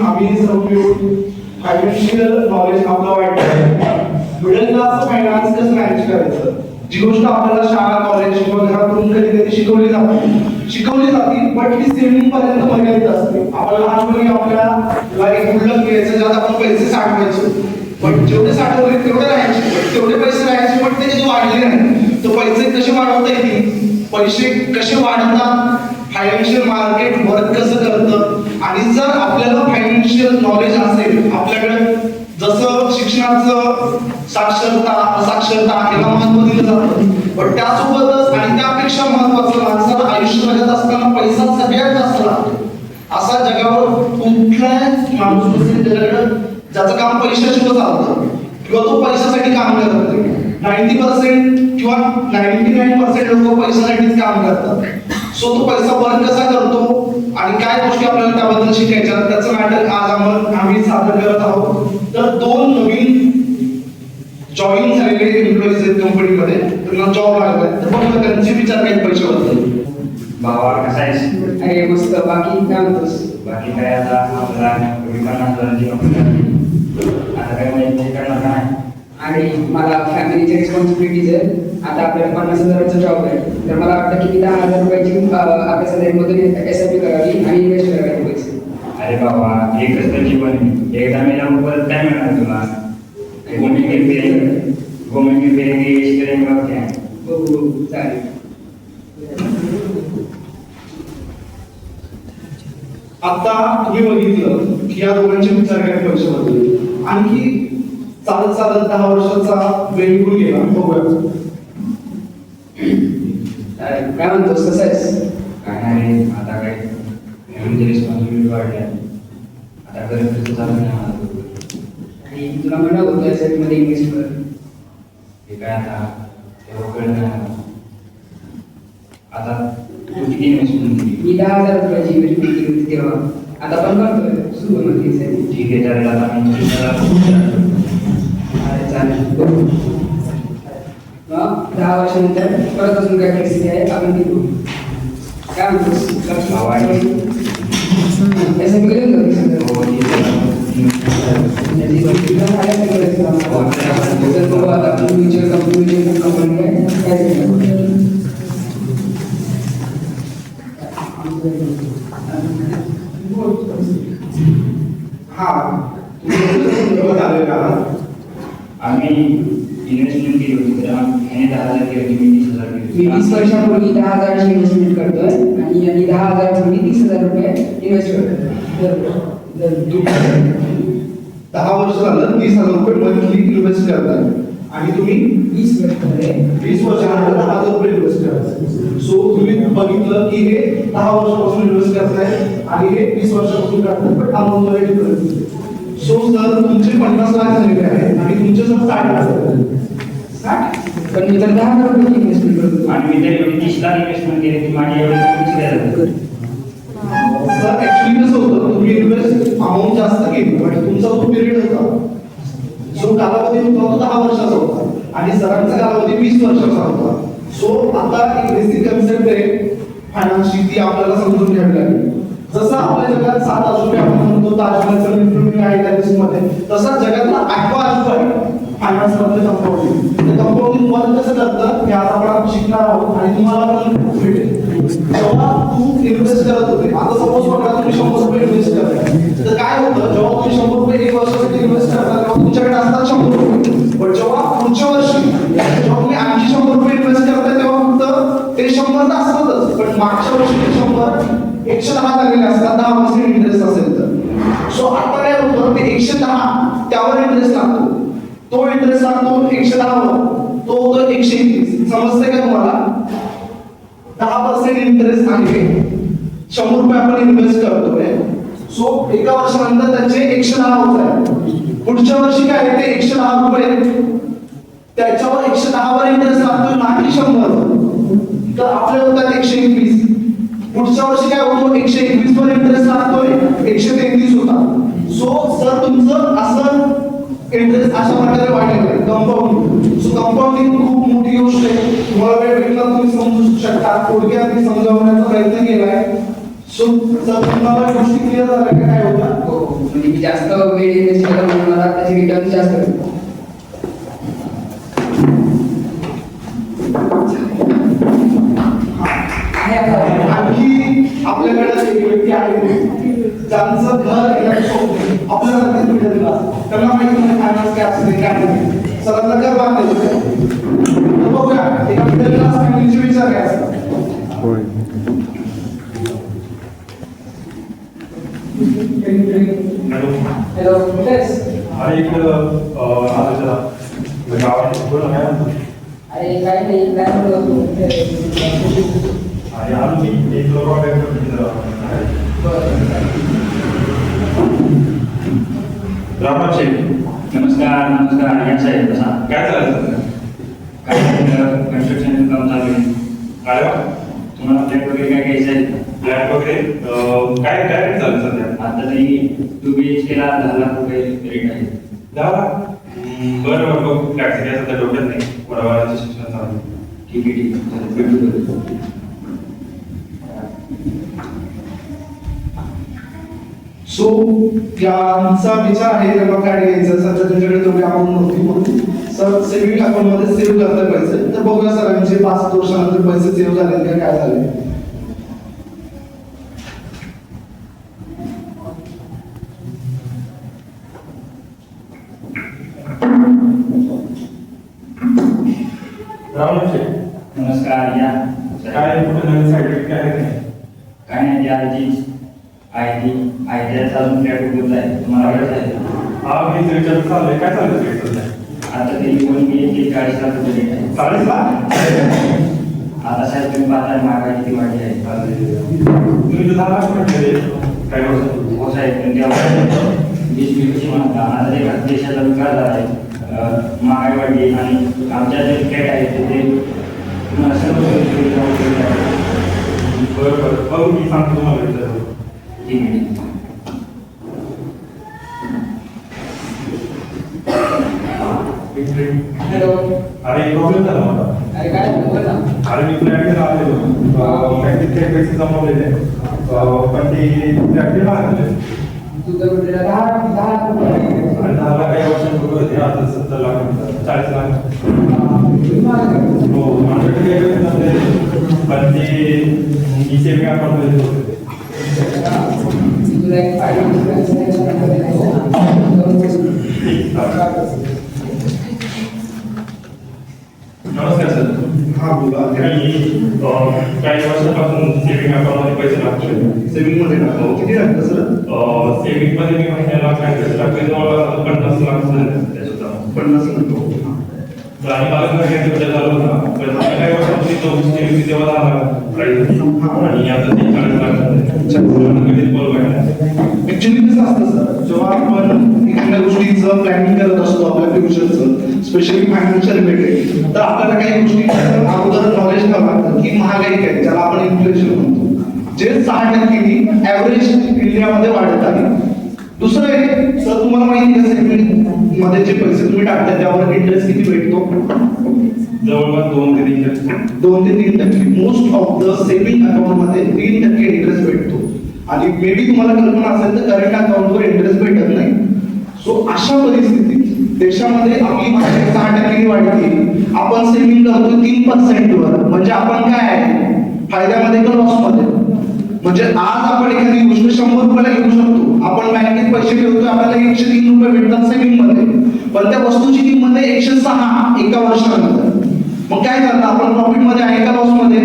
आम्ही सर्व financial knowledge आपलं वाटतं मिडल क्लास फायनान्स कसं मॅनेज करायचं? जी गोष्ट आपल्याला शाळा कॉलेज किंवा घरातून कधी कधी शिकवली जाते. शिकवली जाते बट ती सेव्हिंग पर्यंत मर्यादित असते. आपण लहानपणी आपल्याला एक गुल्लक घ्यायचं ज्यात आपण पैसे साठवायचो. पण जेवढे साठवले तेवढे राहायचे. तेवढे पैसे राहायचे पण ते कधी वाढले नाही तर पैसे कसे वाढवता येतील? पैसे कसे वाढतात? फायनान्शियल मार्केट वर्क कसं करतं? आणि जर आपल्याला फायनान्शियल नॉलेज असेल आपल्याकडे जसं शिक्षणाचं साक्षरता असाक्षरता याला महत्त्व दिलं जातं पण त्यासोबतच आणि त्यापेक्षा महत्वाचं माणसाला आयुष्य जगत असताना पैसा सगळ्यात जास्त लागतो. असा जगावर कुठलाच माणूस नसेल ज्याच्याकडे ज्याचं काम पैशाशिवाय चालतं किंवा तो पैशासाठी काम करत नाही. नाईन्टी पर्सेंट किंवा नाईन्टी नाईन पर्सेंट लोक पैशासाठीच काम करतात. सो तो पैसा वर्क कसा करतो? आणि काय गोष्टी आपल्याला त्याबद्दल शिकायच्या त्याचं नाटक आज आम्हाला आम्ही सादर करत आहोत. तर दोन नवीन जॉईन झालेले एम्प्लॉईज आहेत कंपनीमध्ये त्यांना जॉब लागलाय. तर बघूया त्यांचे विचार काही भावा कसा आहेस? अरे मस्त. बाकी काय म्हणतोस? बाकी काय आता? विमान काय माहिती करणार नाही? आणि मला फॅमिलीची रिस्पॉन्सिबिलिटीज आहे आता आपल्याला पन्नास हजाराचा जॉब आहे. तर मला वाटतं की मी दहा हजार रुपयाची आपल्या सॅलरीमधून एस आय पी करावी आणि इन्व्हेस्ट करावी पैसे अरे बाबा एकच तर जीवन. एकदा मेल्यावर परत काय मिळणार तुला? गोमिंग पेरे गोमिंग पेरे यश करेंगे और क्या हो हो चालेल. आता तुम्ही बघितलं की या दोघांचे विचार काय पैशाबद्दल आणखी चालत चालत दहा वर्षाचा वेळ निघून गेला बघूया. काय म्हणतोस कसं आहेस? काय नाही रे, आता काय फॅमिली रिस्पॉन्सिबिलिटी वाढल्या आता घरी खर्च चालू नाही. आणि तुला म्हणलं होतं मध्ये इन्व्हेस्ट कर हे काय आता तेव्हा. आता तू किती इन्व्हेस्टमेंट केली मी दहा हजार रुपयाची इन्व्हेस्टमेंट केली होती तेव्हा. आता पण करतोय सुरू ठीक आहे चालेल आता मी जाणार दहा वर्षानंतर परत अजून काय परिस्थिती आहे आपण निघू काय म्हणतोस हे सगळे हा। तुम्ही बघत आले का तर आम्ही दहा हज़ार केली मी वीस हज़ार केली मी. वीस वर्षापूर्वी दहा हजाराची इन्व्हेस्टमेंट करतोय आणि यांनी दहा हजारापूर्वी तीस हज़ार रुपये इन्व्हेस्ट करतोय दहा वर्ष झालं तीस हज़ार रुपये मंथली इन्व्हेस्ट करताय आणि तुम्ही? वीस वर्षामध्ये वीस वर्षानंतर दहा हज़ार रुपये इन्व्हेस्ट करताय सो तुम्ही बघितलं की हे दहा वर्षापासून इन्व्हेस्ट करताय आणि हे वीस वर्षापासून करताय पण डिफरन्स सो जर तुमचे पन्नास लाख झालेले आहे आणि तुमचे जर साठ लाख झाले. पण मी तर दहा रुपयाची इन्व्हेस्टमेंट करतो आणि मी तर एवढी तीस लाख इन्व्हेस्टमेंट केली की एवढी? सर ऍक्च्युली कसं होतं तुम्ही इन्व्हेस्ट अमाऊंट जास्त केली पण तुमचा जो पिरियड होता. जो कालावधी होता तो दहा वर्षाचा होता आणि सरांचा कालावधी वीस वर्षाचा होता. सो आता एक बेसिक कन्सेप्ट आहे फायनान्सची ती आपल्याला समजून घ्यावी लागेल. जसं आपल्या जगात सात अजूबे आपण म्हणतो ताजमहलचं लिफ्ट आहे त्या दिवशीमध्ये तसा जगातला आठवा अजूब आहे. फायनान्स मधलं कंपाऊंडिंग ते कंपाऊंडिंग तुम्हाला कसं करतं हे आता आपण शिकणार आहोत आणि तुम्हाला पण भेटेल जेव्हा तू इन्व्हेस्ट करत होते आता सपोज बघा तुम्ही शंभर रुपये इन्व्हेस्ट करताय. तर काय होतं जेव्हा तुम्ही शंभर रुपये एक वर्षासाठी इन्व्हेस्ट करता तेव्हा तुमच्याकडे असतात शंभर रुपये. पण जेव्हा पुढच्या वर्षी जेव्हा तुम्ही आणखी शंभर रुपये इन्व्हेस्ट करताय तेव्हा फक्त ते शंभर तर असतातच. पण मागच्या वर्षी एकशे दहा झालेले असतात दहा पर्सेंट इंटरेस्ट असेल तर. सो आता काय होतं ते एकशे दहा त्यावर इंटरेस्ट लागतो. तो इंटरेस्ट लागतो एकशे दहावर. तो होतो एकशे एकवीस. समजतंय का तुम्हाला? दहा पर्सेंट इंटरेस्ट आहे. शंभर रुपये आपण इन्व्हेस्ट करतोय. सो एका वर्षानंतर त्याचे एकशे दहा होत आहे पुढच्या वर्षी काय आहे ते एकशे दहा रुपये. त्याच्यावर एकशे दहावर इंटरेस्ट लागतोय नाही शंभर. तर आपल्या होतात एकशे एकवीस. पुढच्या वर्षी काय होतो एकशे एकवीस वर इंटरेस्ट लागतोय. एकशे तेहतीस होता. सो सर तुमचं असं इंटरेस्ट अशा प्रकारे वाढेल आहे कंपाऊंडिंग सो कंपाऊंडिंग खूप मोठी गोष्ट आहे. तुम्हाला वेळ भेटला तुम्ही समजू शकता. थोडक्यात मी समजावण्याचा प्रयत्न केलाय. सो जर तुम्हाला गोष्टी क्लिअर झाल्या काय होता? हो. म्हणजे जास्त वेळ इन्व्हेस्ट केला म्हणून मला रिटर्न जास्त फायनान्स काय असते काय नाही बांधायचं बघूया एका मिडल क्लास फॅमिलीचे विचार काय असतात हॅलो हॅलो कुठेस अरे इकडं आलो जरा. गावात बोला काय म्हणतो? अरे काय नाही काय म्हणत होतो ते- अरे आलो मी. एक लोक जरा रामराम शेठ नमस्कार नमस्कार. या साहेब कसा काय चालायचं काय कन्स्ट्रक्शन काम चालू आहे. काय तुम्हाला फ्लॅट वगैरे काय घ्यायचं आहे? फ्लॅट वगैरे? काय काय रेट चालू आहे सध्या? आता तरी टू बी एच केला दहा लाख रुपये रेट आहे. दहा लाख? बरं बरं बघ. फ्लॅटचं काय सध्या डोक्यात नाही. वडावाडाचं शिक्षण चालू आहे. ठीक आहे ठीक आहे. भेटू सो यांचा विचार आहे त्यांना काय घ्यायचं सध्या त्यांच्याकडे तेवढी अकाउंट नव्हती म्हणून. सर सेव्हिंग अकाउंटमध्ये सेव्ह करता पैसे. तर बघूया सरांचे पाच वर्षानंतर पैसे सेव्ह झाले का काय झाले नमस्कार या. काय कुठे नवीन साईड काय आहे का नाही काय नाही ती आधी आहे ती त्याचा अजून उपलब्ध आहे तुम्हाला घ्यायचं आहे हा मी विचार चालू आहे काय चालू आहे सध्या आता तरी वन बी एच चाळीस लाख रुपये आहे. चाळीस लाख? आता साहेब तुम्ही पाहताय महागाई किती वाढली आहे. तुम्ही तर दहा लाख म्हटले काय वर्ष हो साहेब पण तेव्हा वीस वीस म्हणता आता ते देशाचा विकास झाला आहे. अं, महागाई वाढली आणि आमच्या जे फ्लॅट आहे तिथे तुम्हाला सर्व सोयी सुविधा उपलब्ध आहेत. बरं बरं. बघू मी सांगतो तुम्हाला ठीक आहे. ठीक आहे. हॅलो अरे प्रॉब्लेम झाला मला अरे काय बोल ना अरे मी फ्लॅटकडे आलेलो बँकेत काही पैसे जमवलेले अं, पण ते फ्लॅटकडे नमस्कार सर. हा बोला. काही वर्षापासून सेविंग अकाउंटमध्ये पैसे लागतोय. सेव्हिंगमध्ये टाकतो किती टाकतं सर? सेविंगमध्ये मी महिन्याला काय पैसे जवळपास पन्नास लाख पन्नास म्हणतो आणि मला पण तेव्हा आणि आता ते ऍक्च्युली कसं असतं सर जेव्हा आपण एखाद्या गोष्टीचं प्लॅनिंग करत असतो आपल्या फ्युचरचं स्पेशली फायनान्शियल रिलेटेड तर आपल्याला काही गोष्टी अगोदर नॉलेज करावं लागतं की महागाई काय ज्याला आपण इन्फ्लेशन म्हणतो. जे सहा टक्के ऍव्हरेज इंडियामध्ये वाढत आहे दुसरं एक सर तुम्हाला माहिती आहे सेव्हिंगमध्ये जे पैसे तुम्ही टाकता त्यावर इंटरेस्ट किती भेटतो? जवळपास दोन ते तीन टक्के. दोन ते तीन टक्के. मोस्ट ऑफ द सेव्हिंग अकाउंटमध्ये तीन टक्के इंटरेस्ट भेटतो. आणि मे बी तुम्हाला कल्पना असेल तर करंट अकाउंटवर इंटरेस्ट भेटत नाही. सो अशा परिस्थितीत देशामध्ये आपली महागाई सहा टक्के वाढली आपण सेव्हिंग करतो तीन पर्सेंटवर म्हणजे आपण काय आहे? फायद्यामध्ये का लॉसमध्ये? म्हणजे आज आपण एखादी गोष्ट शंभर रुपयाला घेऊ शकतो. आपण बँकेत पैसे ठेवतो आपल्याला एकशे तीन रुपये भेटतात सेव्हिंगमध्ये. पण त्या वस्तूची किंमत आहे एकशे सहा एका वर्षानंतर. मग काय झालं आपण? प्रॉफिटमध्ये आहे का लॉसमध्ये?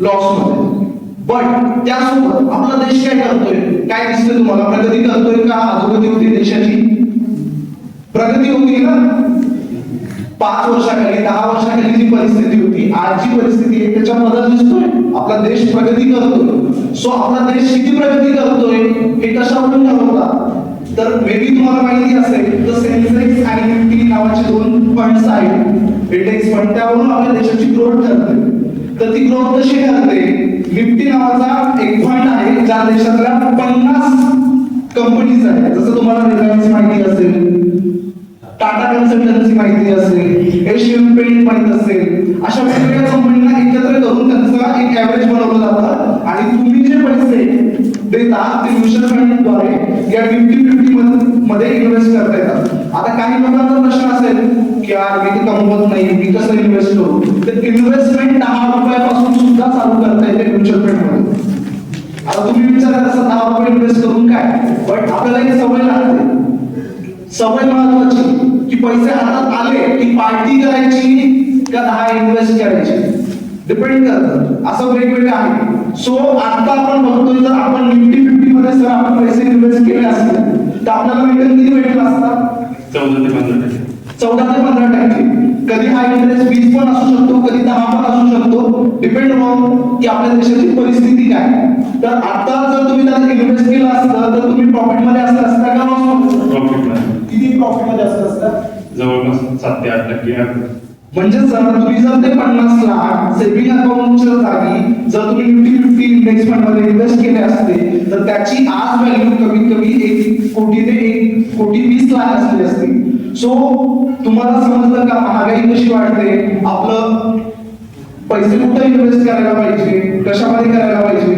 लॉसमध्ये. बट त्यासोबत आपला देश काय करतोय? काय दिसतंय तुम्हाला? प्रगती करतोय का? अधोगती होती देशाची? प्रगती होती ना पाच वर्षाखाली दहा वर्षाखाली जी परिस्थिती होती आज जी परिस्थिती आहे त्याच्या मदत दिसतोय. आपला देश प्रगती करतोय. सो आपला देश किती प्रगती करतोय हे कशावरून ठरवतात तर मे बी तुम्हाला माहिती असेल तर सेन्सेक्स आणि निफ्टी नावाचे दोन फंड्स आहेत. इंडेक्स फंड त्यावरून आपल्या देशाची ग्रोथ ठरते. तर ती ग्रोथ कशी ठरते? निफ्टी नावाचा एक फंड आहे ज्या देशातल्या पन्नास कंपनीज आहेत. जसं तुम्हाला रिलायन्स माहिती असेल टाटा कन्सल्टन्सी माहिती असेल एशियन पेंट माहिती असेल अशा वेगवेगळ्या कंपनीना एकत्र करून त्यांचा एक ऍव्हरेज बनवलं जातं. आणि तुम्ही जे पैसे देता ते म्युच्युअल फंडद्वारे या फिफ्टी फिफ्टी मध्ये इन्व्हेस्ट करता येतात. आता काही लोकांचा प्रश्न असेल की यार मी ते कमवत नाही मी कसं इन्व्हेस्ट करू? तर इन्व्हेस्टमेंट दहा रुपयापासून सुद्धा चालू करता येते म्युच्युअल फंडमध्ये. आता तुम्ही विचार दहा रुपये इन्व्हेस्ट करून काय? पण आपल्याला एक सवय लागते. सवय मला की पैसे हातात आले की पार्टी करायची का दहा इन्व्हेस्ट करायची. डिपेंड करतं. असं वेगवेगळं आहे. सो आता आपण बघतोय जर आपण निफ्टी फिफ्टी मध्ये जर आपण पैसे इन्व्हेस्ट केले असते तर आपल्याला रिटर्न किती भेटला असता? चौदा ते पंधरा टक्के. चौदा ते पंधरा टक्के. कधी हा इंटरेस्ट वीस पण असू शकतो कधी दहा पण असू शकतो. डिपेंड ऑन की आपल्या देशाची परिस्थिती काय. तर आता जर तुम्ही त्याला इन्व्हेस्ट केलं असतं तर तुम्ही प्रॉफिटमध्ये असता असता का लॉस प्रॉफिटला किती प्रॉफिटमध्ये असता असता? जवळपास सात ते आठ टक्के म्हणजे जर तुम्ही जर ते पन्नास लाख सेव्हिंग अकाउंटच्या जागी जर तुम्ही निफ्टी फिफ्टी इंडेक्स फंडमध्ये इन्व्हेस्ट केले असते तर त्याची आज व्हॅल्यू कमीत कमी एक कोटी ते एक कोटी वीस लाख असली असती. सो तुम्हाला समजलं का? महागाई कशी वाढते? आपलं पैसे कुठे इन्व्हेस्ट करायला पाहिजे? कशामध्ये करायला पाहिजे?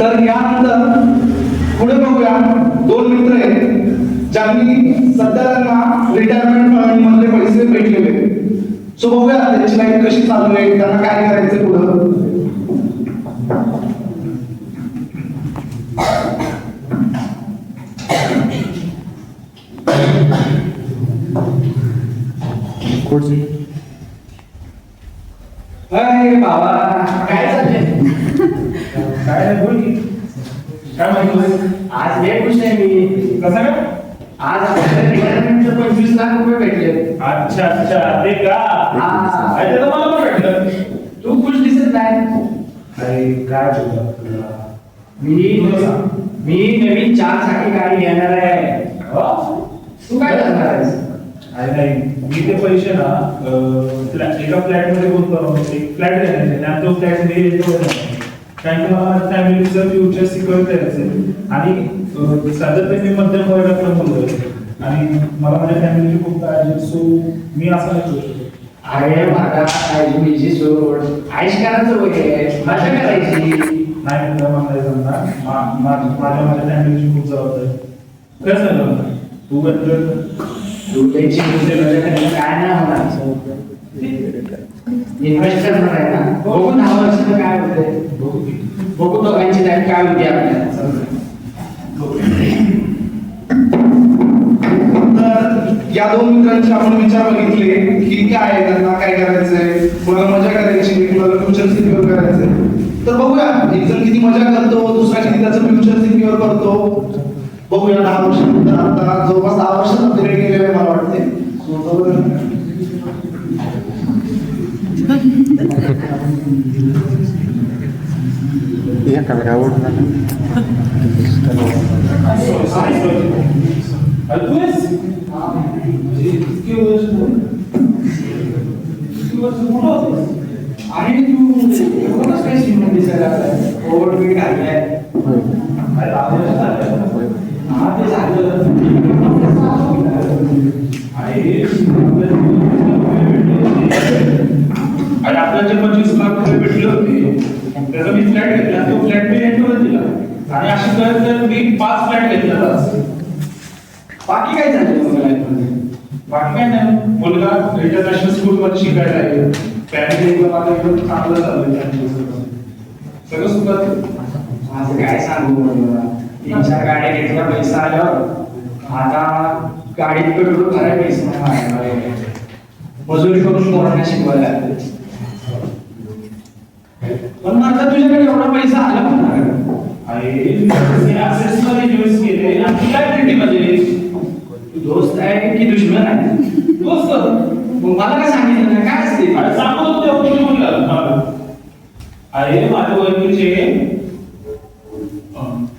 तर यानंतर पुढे बघूया. दोन मित्र आहेत ज्यांनी सध्या त्यांना रिटायरमेंट फंड मधले पैसे भेटलेले सो बघूया त्यांची लाईफ कशी चालू आहे त्यांना काय करायचं पुढं. अरे बाबा काय चाललंय? काय बोल की. काय माहिती आज खुश आहे मी कसं काय आज आपल्याला पंचवीस लाख रुपये भेटले. अच्छा अच्छा ते का? हा. अरे ते तर मला पण भेटलं. तू खुश दिसत नाही. अरे काय बोलला तुला मी मी नवीन चार चाकी गाडी घेणार आहे. हो? तू काय करणार आहेस? अरे नाही मी ते पैसे ना अं, फ्लॅ- एका फ्लॅटमध्ये गुंतवतो एक फ्लॅट आणि तो फ्लॅट मी माझ्या फॅमिलीचं फ्युचर सिक्युअर करायचं आणि तरी मी मध्यम वर्गातला मुलगा आहे. आणि मला माझ्या फॅमिलीची खूप काळजी. सो मी असं नाही अरे काळजी बिजी सोड आयुष करायचं वगैरे मजा करायची नाही मला नाही जमणार मा- मा- माझ्या माझ्या फॅमिलीची खूप जबाबदारी आहे. कसं नाही जमणार तू कर. तू करायला काय नाही होणार इन्व्हेस्ट करणार आहे ना बघू दहा वर्षाचं काय होते बघू दोघांची लाईफ काय होती आपल्याला या दोन मित्रांचे आपण विचार बघितले की काय त्यांना काय करायचंय कोणाला मजा करायची कोणाला फ्युचर सिक्युअर करायचंय. तर बघूया एक जण किती मजा करतो दुसरा किती त्याचं फ्युचर सिक्युअर करतो. बघूया दहा वर्षानंतर. आता जवळपास दहा वर्ष अपग्रेड केलेलं मला वाटते So, बघूया. अरे तू आहेस? इतकी वर्ष इतकी वर्ष मोठा होतोस. आणि तू एवढंच काही श्रीमंत दिसायला लागलाय ओव्हर वेट घातलाय अरे दहा वर्ष झाले. हा ते झालं अरे, आणि आपल्याला जे पंचवीस लाख रुपये भेटले होते त्याचा मी फ्लॅट घेतला तो फ्लॅट मी रेंटवर दिला. आणि अशी करत तर मी पाच फ्लॅट घेतलेला आज. बाकी काय झालं मग लाईफमध्ये बाकी काय नाही. मुलगा इंटरनॅशनल स्कूल मध्ये शिकायला आहे. फॅमिली एकदम आता एकदम चांगलं चाललंय सगळं. सुद्धा माझं काय सांगू तीन चार गाड्या घेतल्या पैसा आल्यावर आता गाडीत पेट्रोल भराय पैसे नाही मजुरी करून पोरांना शिकवायला लागते पण माझा तुझ्याकडे एवढा पैसा आला दोस्त आहे की दुश्मन आहे? दोस्त. मला काय सांगितलं काय असते? अरे माझ्या ओळखीचे.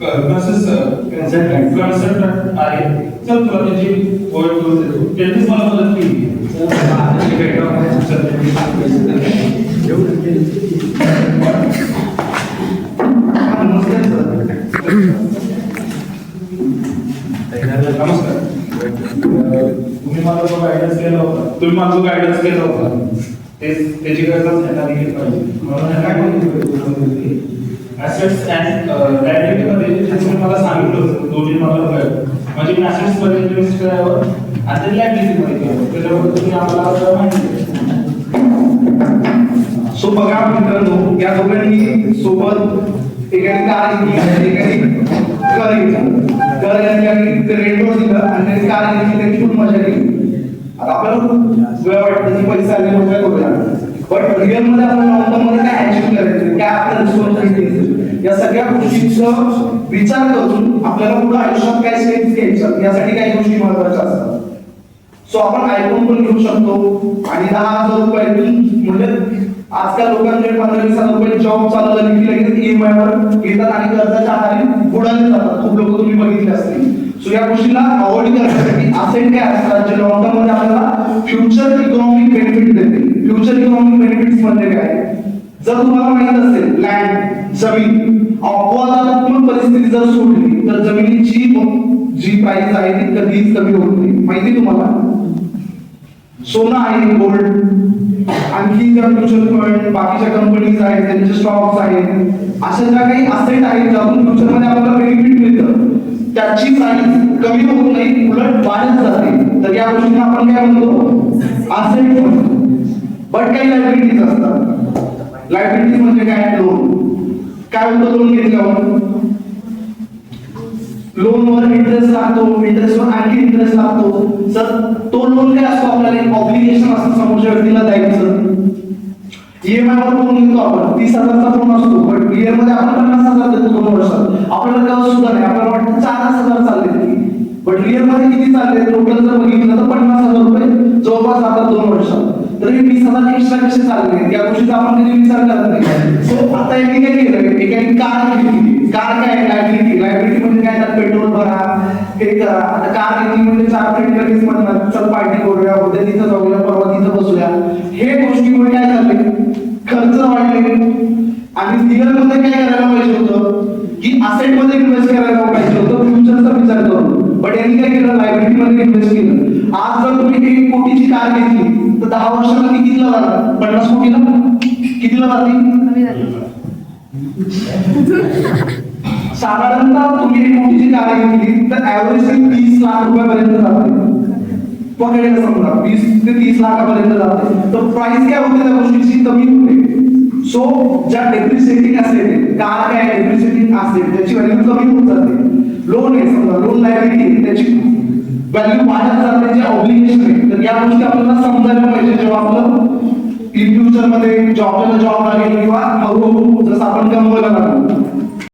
Consultant. कन्सल्टंट आहे चल तुला त्याची ओळख करून देतो. त्यांनीच मला मदत केली. तुम्ही माझं गायडन्स केला होता. ते त्याची गरज त्यांना देखील पाहिजे. म्हणून काय ऍसेट्स अँड लायबिलिटी तुम्ही मला सांगितलं होतं दोन्ही मला कळलं. म्हणजे मी assets मध्ये इन्व्हेस्ट करावं आणि लायबिलिटी मध्ये करावं त्याच्याबद्दल तुम्ही आम्हाला माहिती सो बघा मित्रांनो या दोघांनी सोबत एकाने कार. घेतली आणि एकाने घर घेतलं घर घेतल्याने रेंटवर दिलं आणि त्याने कार घेतली त्याची खूप मजा केली. आता आपल्याला खूप वेळ वाटतं की पैसे आले मजा करूया? रिअलमध्ये आपण लॉंगमध्ये काय अचीव करायचं? काय आपल्या रिस्पॉन्सिबिलिटी या सगळ्या गोष्टींचा विचार करून आपल्याला पुढे आयुष्यात काय स्टेप्स घ्यायच्या? यासाठी काही गोष्टी महत्त्वाच्या असतात. सो आपण आयफोन पण घेऊ शकतो. आणि दहा हजार रुपयातून म्हणजे आजकाल लोकांकडे पंधरा वीस हजार रुपये जॉब चालू झाली की लगेच ईएमआय वर घेतात आणि कर्जाच्या आधारे बुडाले जातात. खूप लोक तुम्ही बघितले असतील. सो या गोष्टीला अवॉइड करा. असेट काय असतात जे लॉंग टर्ममध्ये आपल्याला फ्युचर इकॉनॉमिक बेनिफिट देते. फ्युचर इकॉनॉमिक बेनिफिट्स म्हणजे काय? जर तुम्हाला माहीत असेल लँड जमीन अपवादात्मक परिस्थिती जर सोडली तर जमिनीची जी प्राइस आहे ती कधीच कमी होत नाही. माहिती तुम्हाला? सोनं आहे गोल्ड आणखी ज्या म्युच्युअल फंड बाकीच्या कंपनीज आहेत त्यांचे स्टॉक्स आहेत. अशा ज्या काही असेट आहेत ज्यातून फ्युचरमध्ये आपल्याला बेनिफिट मिळतं त्याची प्राइस कमी होत नाही उलट वाढत या गोष्टी आपण काय म्हणतो? असेट बट काही लायब्रिटीज असतात? लायब्रिटीज म्हणजे काय? लोन काय होतं लोन घेतल्यावर? लोनवर इंटरेस्ट लागतो इंटरेस्टवर आणखी इंटरेस्ट लागतो. सर तो लोन काय असतो आपल्याला? एक ऑब्लिगेशन असतं समोरच्या व्यक्तीला द्यायचं. ईएमआय वर फोन घेतो आपण. तीस हजारचा लोन असतो. पण ईएमआयमध्ये आपण पन्नास हजार देतो दोन वर्षात. आपल्याला काय सुद्धा नाही. आपल्याला वाटतं चार हजार चालले. पण रिअलमध्ये किती चालले टोटल जर बघितलं तर पन्नास हजार रुपये जवळपास आता दोन वर्षात. तर हे वीस हजार एक्स्ट्रा कसे चालले? या गोष्टीचा आपण कधी विचार करत नाही. सो आता यांनी काय केलं एकाने कार घेतली कार काय लायबिलिटी लायबिलिटी म्हणजे काय? तर पेट्रोल भरा हे करा. आता कार घेतली म्हणजे चार फ्रेंड लगेच म्हणतात चल पार्टी करूया उद्या तिथं जाऊया परवा तिथं बसूया. हे गोष्टीमुळे काय झाले खर्च वाढले. आणि रिअलमध्ये काय करायला पाहिजे होतं? की असेटमध्ये इन्व्हेस्ट करायला पाहिजे होतं. फ्युचरचा विचार करून. बट यांनी काय केलं लायबिलिटी मध्ये इन्व्हेस्ट केलं आज जर तुम्ही एक कोटीची कार घेतली तर दहा वर्षाला ती कितीला जाणार पन्नास कोटीला? कितीला जाते साधारणतः तुम्ही एक कोटीची कार घेतली तर ऍव्हरेज तीस लाख रुपयापर्यंत जाते. पकडे समजा वीस ते तीस लाखापर्यंत जाते. तर प्राइस काय होते त्या गोष्टीची? कमी होते. सो ज्या डेप्रिसिएटिंग असेट कार काय डेप्रिसिएटिंग असेट त्याची व्हॅल्यू कमी होत जाते. लोन आहे समजा लोन लायबिलिटी त्याची व्हॅल्यू वाढत जाते जे ऑब्लिगेशन आहे. तर या गोष्टी आपल्याला समजायला पाहिजे. जेव्हा आपलं इन फ्युचरमध्ये जॉब जॉब लागेल किंवा हळूहळू जसं आपण कमवायला लागलो